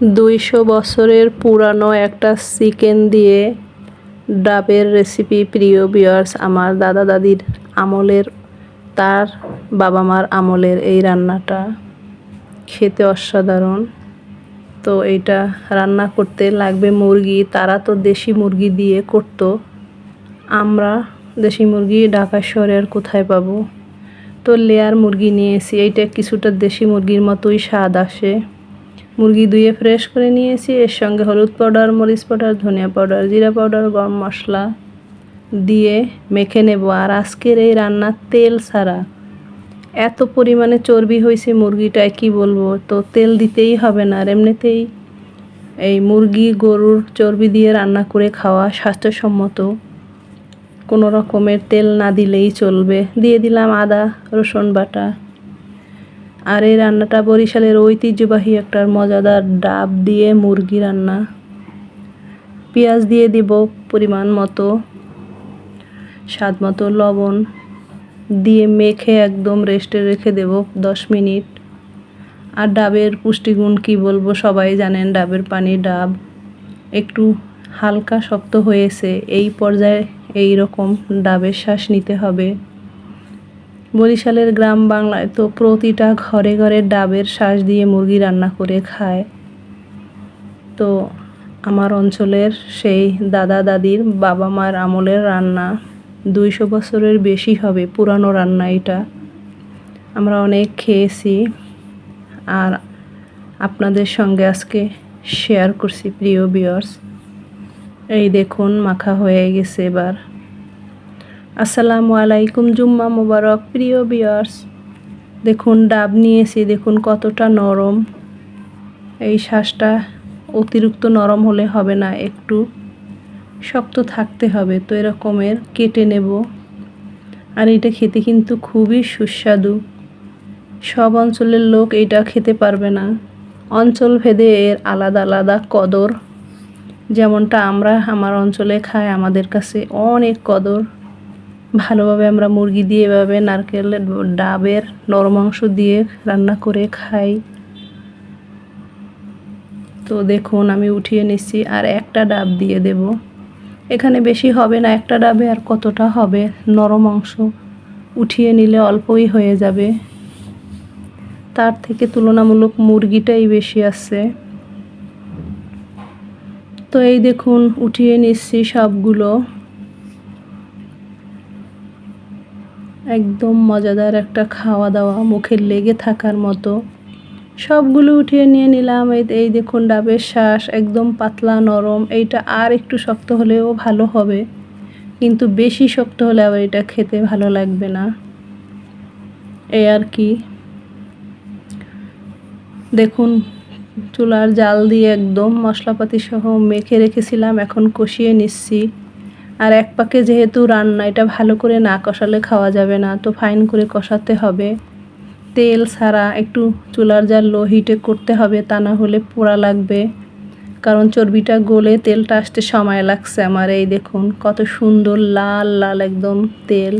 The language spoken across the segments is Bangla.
দুইশো বছরের পুরানো একটা চিকেন দিয়ে ডাবের রেসিপি প্রিয় বিয়ার্স আমার দাদা দাদির আমলের, তার বাবা মার আমলের এই রান্নাটা খেতে অসাধারণ। তো এইটা রান্না করতে লাগবে মুরগি, তারা তো দেশি মুরগি দিয়ে করতো। আমরা দেশি মুরগি ঢাকা শহরে আর কোথায় পাবো? তো লেয়ার মুরগি নিয়েছি এইটা কিছুটা দেশি মুরগির মতোই স্বাদ আসে। মুরগি ধুয়ে ফ্রেশ করে নিয়েছি। এর সঙ্গে হলুদ পাউডার মরিচ পাউডার ধনিয়া পাউডার জিরা পাউডার গরম মশলা দিয়ে মেখে নেব। আর আজকের এই রান্নার তেল ছাড়া এত পরিমাণে চর্বি হয়েছে মুরগিটায়, কি বলব? তো তেল দিতেই হবে না। আর এমনিতেই এই মুরগি, গরুর চর্বি দিয়ে রান্না করে খাওয়া স্বাস্থ্যসম্মত। কোনো রকমের তেল না দিলেই চলবে। দিয়ে দিলাম আদা, রসুন বাটা। আর এই রান্নাটা বরিশালের ঐতিহ্যবাহী একটা মজাদার ডাব দিয়ে মুরগি রান্না। পেঁয়াজ দিয়ে দিব পরিমাণ মতো, স্বাদ মতো লবণ দিয়ে মেখে একদম রেস্টে রেখে দেব দশ মিনিট। আর ডাবের পুষ্টিগুণ কি বলব সবাই জানেন, ডাবের পানি ডাব একটু হালকা শক্ত হয়েছে, এই পর্যায়ে এই রকম ডাবের শ্বাস নিতে হবে। বরিশালের গ্রাম বাংলায় তো প্রতিটা ঘরে ঘরে ডাবের শ্বাস দিয়ে মুরগি রান্না করে খায়। তো আমার অঞ্চলের সেই দাদা দাদির বাবা মার আমলের রান্না দুইশো বছরের বেশি হবে, পুরানো রান্না এটা। আমরা অনেক খেয়েছি আর আপনাদের সঙ্গে আজকে শেয়ার করছি প্রিয় বিয়ার্স এই দেখুন, মাখা হয়ে গেছে এবার। আসসালামু আলাইকুম, জুম্মা মোবারক। প্রিয় বিয়ার্স দেখুন, ডাব নিয়েছি দেখুন কতটা নরম। এই শ্বাসটা অতিরিক্ত নরম হলে হবে না, একটু শক্ত থাকতে হবে। তো এরকমের কেটে নেব। আর এটা খেতে কিন্তু খুবই সুস্বাদু। সব অঞ্চলের লোক এটা খেতে পারবে না। অঞ্চল ভেদে এর আলাদা আলাদা কদর। যেমনটা আমরা আমার অঞ্চলে খাই, আমাদের কাছে অনেক কদর। ভালোভাবে আমরা মুরগি দিয়ে এভাবে নারকেলের ডাবের নরম অংশ দিয়ে রান্না করে খাই। তো দেখুন, আমি উঠিয়ে নিচ্ছি আর একটা ডাব দিয়ে দেব। এখানে বেশি হবে না, একটা ডাবে আর কতটা হবে? নরম অংশ উঠিয়ে নিলে অল্পই হয়ে যাবে। তার থেকে তুলনামূলক মুরগিটাই বেশি আছে। তো এই দেখুন, উঠিয়ে নিচ্ছি সবগুলো। একদম মজাদার একটা খাওয়া দাওয়া মুখে লেগে থাকার মতো। সবগুলো উঠিয়ে নিয়ে নিলাম। এই এই দেখুন, ডাবের শ্বাস একদম পাতলা, নরম। এইটা আর একটু শক্ত হলেও ভালো হবে। কিন্তু বেশি শক্ত হলে আবার এটা খেতে ভালো লাগবে না। এই আর কি। দেখুন, চুলার জাল দিয়ে একদম মশলাপাতি সহ মেখে রেখেছিলাম, এখন কষিয়ে নিচ্ছি। আর এক পাকে যেহেতু রান্না, এটা ভালো করে না কষালে খাওয়া যাবে না, তো ফাইন করে কষাতে হবে। তেল ছাড়া একটু চুলার জাল লো হিটে করতে হবে, তা না হলে পোড়া লাগবে। কারণ চর্বিটা গলে তেলটা আসতে সময় লাগছে আমার, এই দেখুন, কত সুন্দর লাল লাল একদম তেল।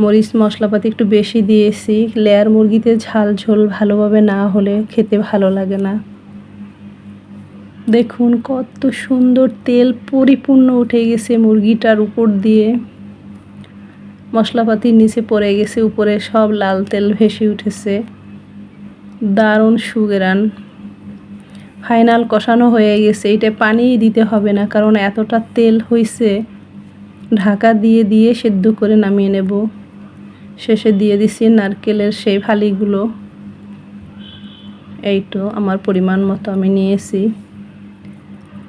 মরিচ মশলাপাতি একটু বেশি দিয়েছি লেয়ার মুরগিতে ঝাল ঝোল ভালোভাবে না হলে খেতে ভালো লাগে না। দেখুন, কত সুন্দর তেল পরিপূর্ণ উঠে গেছে মুরগিটার উপর দিয়ে। মশলাপাতির নিচে পড়ে গেছে, উপরে সব লাল তেল ভেসে উঠেছে। দারুণ সুগেরান। ফাইনাল কষানো হয়ে গেছে। এটা পানি দিতে হবে না, কারণ এতটা তেল হয়েছে ঢাকা দিয়ে দিয়ে সেদ্ধ করে নামিয়ে নেব। শেষে দিয়ে দিছি নারকেলের সেই ফালিগুলো। এই তো, আমার পরিমাণ মতো আমি নিয়েছি।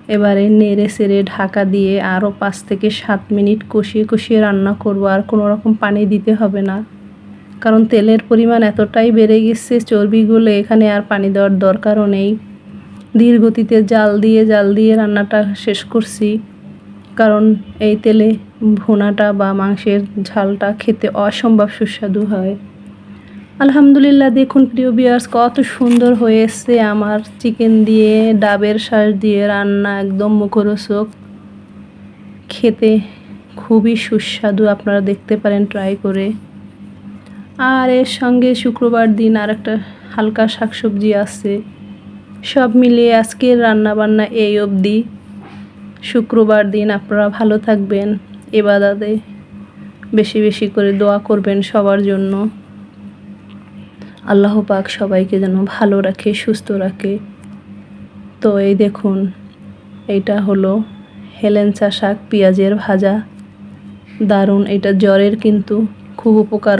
এবারে নেড়ে সেড়ে ঢাকা দিয়ে আরও পাঁচ থেকে সাত মিনিট কষিয়ে কষিয়ে রান্না করব, আর কোনো রকম পানি দিতে হবে না। কারণ তেলের পরিমাণ এতটাই বেড়ে গেছে, চর্বিগুলো এখানে আর পানি দেওয়ার দরকারও নেই। ধীর গতিতে জাল দিয়ে জাল দিয়ে রান্নাটা শেষ করছি। কারণ এই তেলে ভুনাটা বা মাংসের ঝালটা খেতে অসম্ভব সুস্বাদু হয়। আলহামদুলিল্লাহ, দেখুন প্রিয় বিয়ার্স কত সুন্দর হয়েছে আমার চিকেন দিয়ে, ডাবের শ্বাস দিয়ে রান্না, একদম মুখরোচক। খেতে খুবই সুস্বাদু, আপনারা দেখতে পারেন ট্রাই করে। আর এর সঙ্গে শুক্রবার দিন আর একটা হালকা শাকসবজি আছে। সব মিলিয়ে আজকের রান্নাবান্না এই অবধি। শুক্রবার দিন আপনারা ভালো থাকবেন, এবাদাতে বেশি বেশি করে দোয়া করবেন সবার জন্য। আল্লাহ পাক সবাইকে যেন ভালো রাখে, সুস্থ রাখে। তো এই দেখুন, এইটা হলো হেলেঞ্চা শাক, পেঁয়াজের ভাজা। দারুণ, এটা জ্বরের কিন্তু খুব উপকার